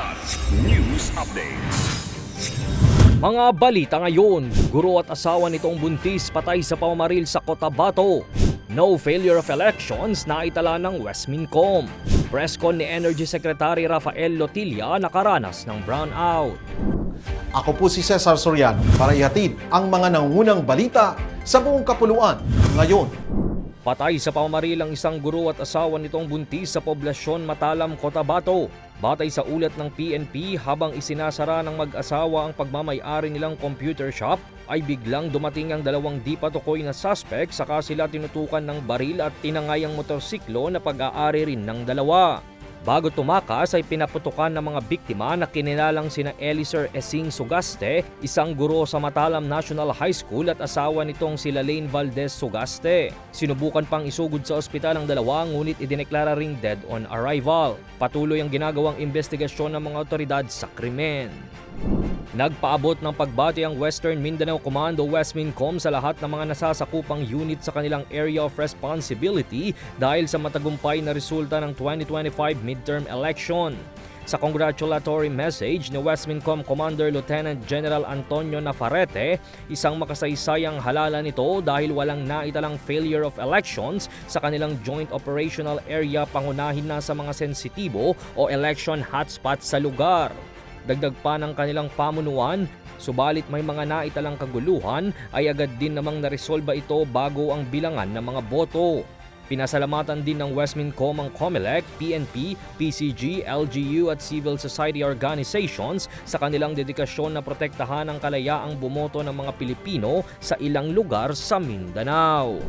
Kidlat News Updates. Mga balita ngayon, guro at asawa nitong buntis patay sa pamamaril sa Cotabato. No failure of elections na itala ng Westmincom. Presscon ni Energy Secretary Rafael Lotilla nakaranas ng brownout. Ako po si Cesar Soriano para ihatid ang mga nangunang balita sa buong kapuluan ngayon. Patay sa pamamaril ang isang guro at asawa nitong buntis sa poblasyon Matalam, Cotabato. Batay sa ulat ng PNP habang isinasara ng mag-asawa ang pagmamayari nilang computer shop, ay biglang dumating ang dalawang di patukoy na suspect saka sila tinutukan ng baril at tinangay ang motorsiklo na pag-aari rin ng dalawa. Bago tumakas ay pinaputukan ng mga biktima na kinilalang sina Eliser Esing Sugaste, isang guro sa Matalam National High School at asawa nitong sila Lane Valdez Sugaste. Sinubukan pang isugod sa ospital ang dalawa ngunit idineklara ring dead on arrival. Patuloy ang ginagawang investigasyon ng mga otoridad sa krimen. Nagpaabot ng pagbati ang Western Mindanao Commando Westmincom sa lahat ng mga nasasakupang unit sa kanilang area of responsibility dahil sa matagumpay na resulta ng 2025 midterm election. Sa congratulatory message ni Westmincom Commander Lieutenant General Antonio Nafarete, isang makasaysayang halala nito dahil walang naitalang failure of elections sa kanilang joint operational area pangunahin na sa mga sensitibo o election hotspots sa lugar. Dagdag pa ng kanilang pamunuan, subalit may mga naitalang kaguluhan ay agad din namang naresolba ito bago ang bilangan ng mga boto. Pinasalamatan din ng Westmincom ang COMELEC, PNP, PCG, LGU at civil society organizations sa kanilang dedikasyon na protektahan ang kalayaang bumoto ng mga Pilipino sa ilang lugar sa Mindanao.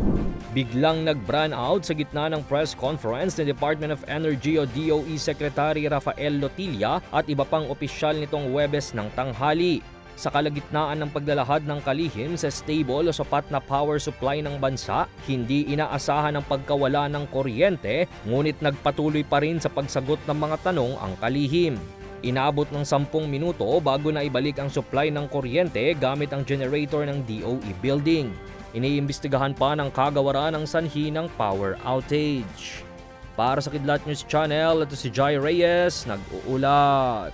Biglang nag-brand out sa gitna ng press conference ni Department of Energy o DOE Secretary Rafael Lotilla at iba pang opisyal nitong Webes ng tanghali. Sa kalagitnaan ng paglalahad ng kalihim sa stable o sapat na power supply ng bansa, hindi inaasahan ang pagkawala ng kuryente ngunit nagpatuloy pa rin sa pagsagot ng mga tanong ang kalihim. Inabot ng 10 minuto bago na ibalik ang supply ng kuryente gamit ang generator ng DOE building. Iniimbestigahan pa ng kagawaran ang sanhi ng power outage. Para sa Kidlat News Channel, ito si Jai Reyes, nag-uulat.